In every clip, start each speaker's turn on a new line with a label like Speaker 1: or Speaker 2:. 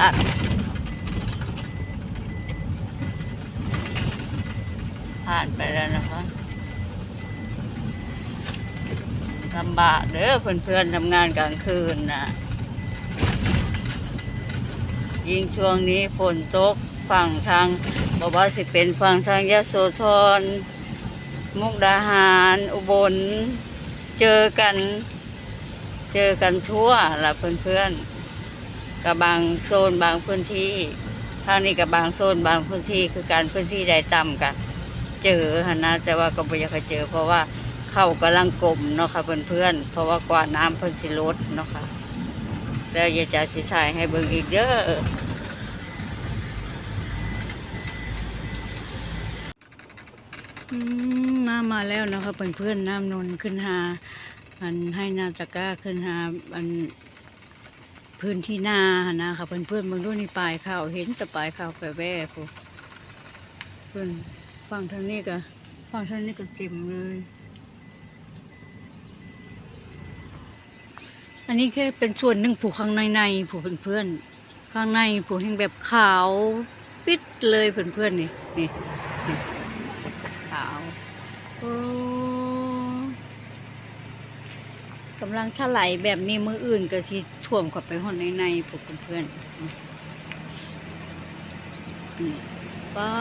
Speaker 1: ลัดผ่านไปแล้วนะคะลำบากเด้อเพื่อนๆทำงานกลางคืนนะยิ่งช่วงนี้ฝนตกฝั่งทางบอกว่าสิเป็นฝั่งทางยะโสธรมุกดาหาร อุบล เจอกัน เจอกันทั่วละเพื่อนๆ กับบางโซนบางพื้นที่ทางนี้กับบางโซนบางพื้นที่คือการพื้นที่ใดต่ำกัน เจอฮะนะแต่ว่าก็ไม่อยากให้เจอ เพราะว่าเข้ากำลังกลมเนาะค่ะเพื่อนๆเพราะว่ากว่าน้ำเพิ่นสิลดเนาะค่ะแล้วอยาจะสิถ่ายให้เบิ่งอีกเด้อน้ำมาแล้วนะคะเพื่อนๆน้ำนนขึ้นหาอันให้นาตะก้าขึ้นหาอัน พื้นที่นาหนะค่ะเพื่อนเพื่อนๆบางรุ่นนี่ปลายข้าวเห็นแต่ปลายข้าวไปแว่พวกเพื่อนฟังทางนี้ก็ฟังทางนี้ก็เต็มเลย อันนี้แค่เป็นส่วนหนึ่งผูกข้างในในๆผูกเพื่อนๆข้างในผูกแห่งแบบขาวปิดเลยเพื่อนๆนี่นี่นี่ขาวโอ้ กำลังถลายแบบนี้มืออื่นก็สิท่วมเข้าไปห้องในในๆพวกเพื่อนๆนี่ป้า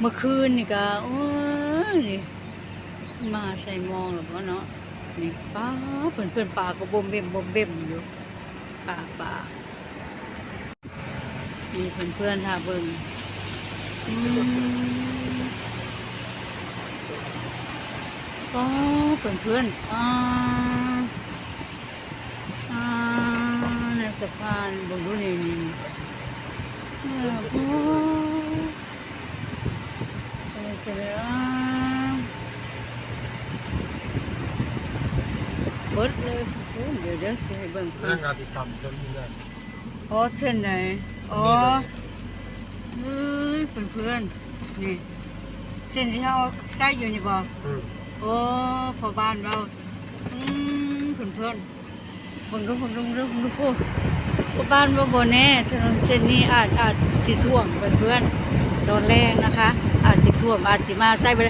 Speaker 1: เมื่อคืนนี่ก็โอ้ยมาใส่มองหรือว่าเนาะนี่ป้าเพื่อนเพื่อนป่าก็บ่มเบ่มบ่มเบ่มอยู่ป่าป่านี่เพื่อนเพื่อนท่าเบิ่งก็เพื่อนเพื่อนอ่าอ่า สะพานบนดูนี่นี่อ่าโอ้อะไรจะเลยอ่าเบิดเลยโอ้เดี๋ยวเดี๋ยวสิให้เบิ่ง
Speaker 2: พนักงานติดตามจนมีเงิน
Speaker 1: อ๋อเส้นไหนอ๋อเฮ้ยเพื่อนเพื่อนๆนี่เส้นที่เขาใส่อยู่นี่บอก
Speaker 2: อืม
Speaker 1: โอ้พอบ้านเราอืมเพื่อนเพื่อน ๆเบิ่งดูบิ่งดูเบิ่งดูพวกพอบ้านว่าโบแน่ถนนเส้นนี้อาจอาจสิท่วมเพื่อนเพื่อนๆตอนแรกนะคะ อาจสิท่วมอาจสิมาใส่ไป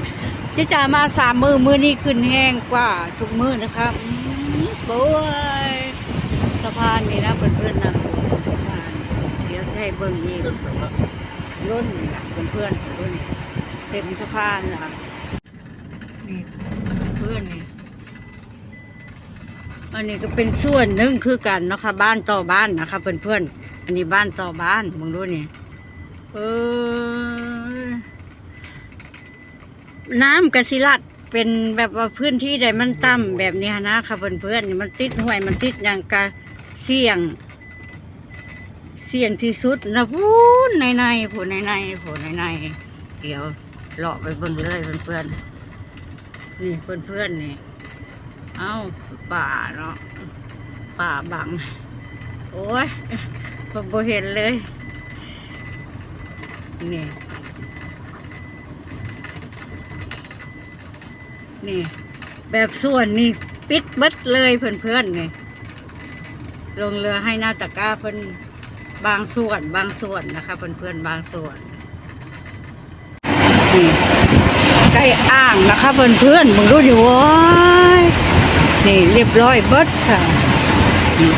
Speaker 1: จะจ่ามาสามมือมือนี้ขึ้นแห้งกว่าทุกมือนะคะโบยสะพานนี่นะเพื่อนเพื่อนๆนะสะพานเดี๋ยวให้เบิ่งอีกล้นเพื่อนเพื่อนๆล้นเต็มสะพานนะคะนี่เพื่อนนี่ อันนี้ก็เป็นส่วนหนึ่งคือกันเนาะค่ะบ้านต่อบ้านนะคะเพื่อนเพื่อนๆ อันนี้บ้านต่อบ้านมองดูนี่เออน้ำกระสิลัดเป็นแบบว่าพื้นที่ใดมันต่ำแบบนี้นะคะเพื่อนเพื่อนๆมันติดห้วยมันติดอย่างกะเสี่ยง เสี่ยงที่สุดนะพูนในในผู้ในในผู้ในในเดี๋ยวเลาะไปเบิ่งเลยเพื่อนๆนี่เพื่อนๆนี่ เอ้าป่าเนาะป่าบัง โอ้ยผมบ่เห็นเลย นี่ นี่ แบบส่วนนี่ปิดเบิดเลยเพื่อนๆนี่ลงเรือให้หน้าตะก้าเพิ่อนบางส่วนบางส่วนนะคะเพื่อนๆบางส่วนนี่ใกล้อ่างนะคะเพื่อนๆมึงรู้ดิโว้ย นี่เรียบร้อยเบิดค่ะนี่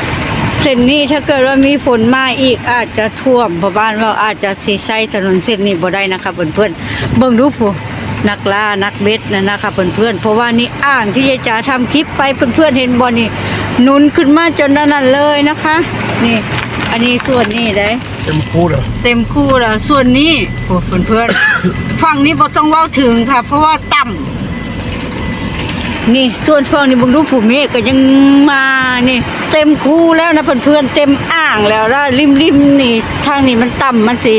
Speaker 1: เส้นนี้ถ้าเกิดว่ามีฝนมาอีกอาจจะท่วมเพราะบ้านเราอาจจะสีใสถนนเส้นนี้บ่ได้นะคะเพื่อนๆเบิ่งดูผู้นักล่านักเบ็ดนะนะคะเพื่อนๆเพราะว่านี่อ่างที่ยายจ๋าทำคลิปไปเพื่อนๆเห็นบ่นี่หนุนขึ้นมาจนนั่นเลยนะคะ นี่ อันนี้ส่วนนี้ได้
Speaker 2: เต็มคู่เลย
Speaker 1: เต็มคู่แล้วส่วนนี้โอ้เพื่อนๆฝั่งนี้บ่ต้องเว้าถึงค่ะ เพราะว่าต่ำ นี่ส่วนฟองนี่บึงรูปผู้เมฆก็ยังมานี่เต็มคู่แล้วนะเพื่อนๆเต็มอ่างแล้วแล้วริมๆนี่ทางนี้มันต่ำมันสิ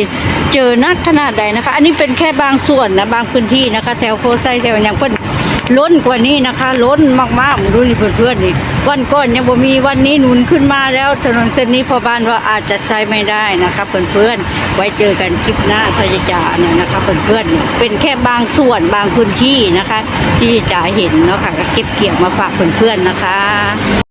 Speaker 1: เจอนักขนาดใดนะคะ อันนี้เป็นแค่บางส่วนนะบางพื้นที่นะคะ แถวโคไซแถวอย่างเพิ่น ล้นกว่านี้นะคะ ล้นมากๆดูนี่เพื่อนๆนี่วันก่อนยังบ่มีวันนี้หนุนขึ้นมาแล้วถนนเส้นนี้พอบ้านว่าอาจจะใช้ไม่ได้นะคะเพื่อนๆไว้เจอกันคลิปหน้าพยาจาเนี่ยนะคะเพื่อนๆเป็นแค่บางส่วนบางพื้นที่นะคะ ที่จะเห็นเนาะค่ะก็เก็บเกี่ยวมาฝากเพื่อนๆนะคะ